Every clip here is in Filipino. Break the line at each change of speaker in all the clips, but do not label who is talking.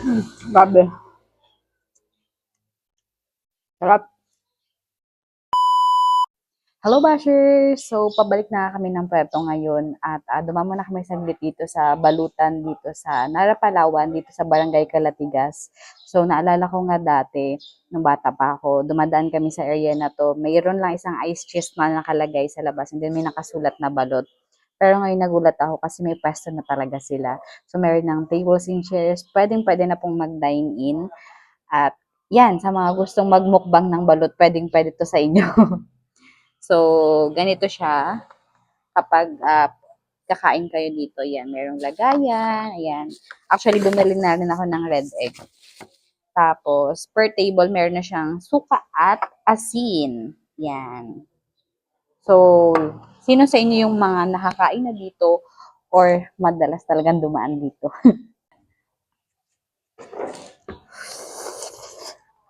Hmm, grabe. Sarap. Hello, Bashers! So, pabalik na kami ng Puerto ngayon at uh, dumamo na kami saglit dito sa Balutan, dito sa Narapalawan, dito sa Barangay Calatigas. So, naalala ko nga dati, nung bata pa ako, dumadaan kami sa area na to. Mayroon lang isang ice chest na nakalagay sa labas and then may nakasulat na balot. Pero ngayon nagulat ako kasi may pwesto na talaga sila. So, meron ng tables and chairs. Pwedeng pwede na pong mag-dine in. At yan, sa mga gustong magmukbang ng balot, pwedeng pwede to sa inyo. So, ganito siya. Kapag uh, kakain kayo dito, yan, merong lagayan, ayan. Actually, bumili na rin ako ng red egg. Tapos, per table, meron na siyang suka at asin. Yan. So, sino sa inyo yung mga nakakain na dito or madalas talagang dumaan dito?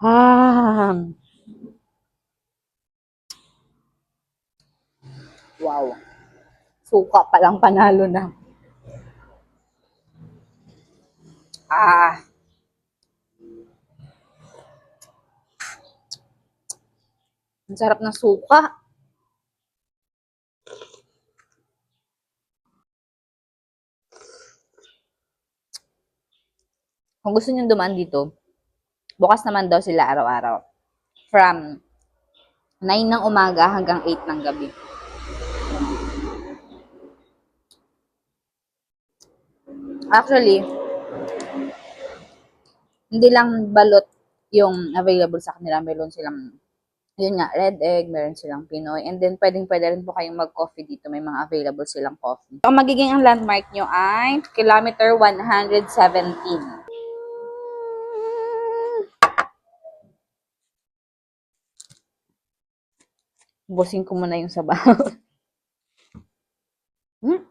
ah, Wow. Suka pa lang panalo na. Ah. Ang sarap ng suka. Kung gusto niyo dumaan dito, bukas naman daw sila araw-araw. From 9 ng umaga hanggang 8 ng gabi. Actually, hindi lang balot yung available sa kanila. Meron silang, yun nga, red egg, meron silang Pinoy. And then, pwedeng pwede rin po kayong mag-coffee dito. May mga available silang coffee. Ang magiging ang landmark nyo ay kilometer 117. Busin ko muna yung sabaw. hmm?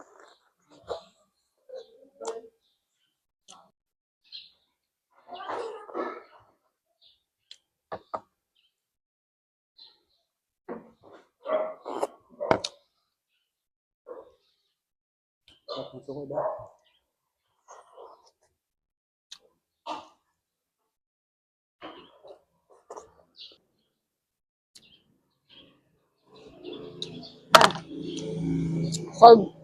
Mm. Sausa. Cold.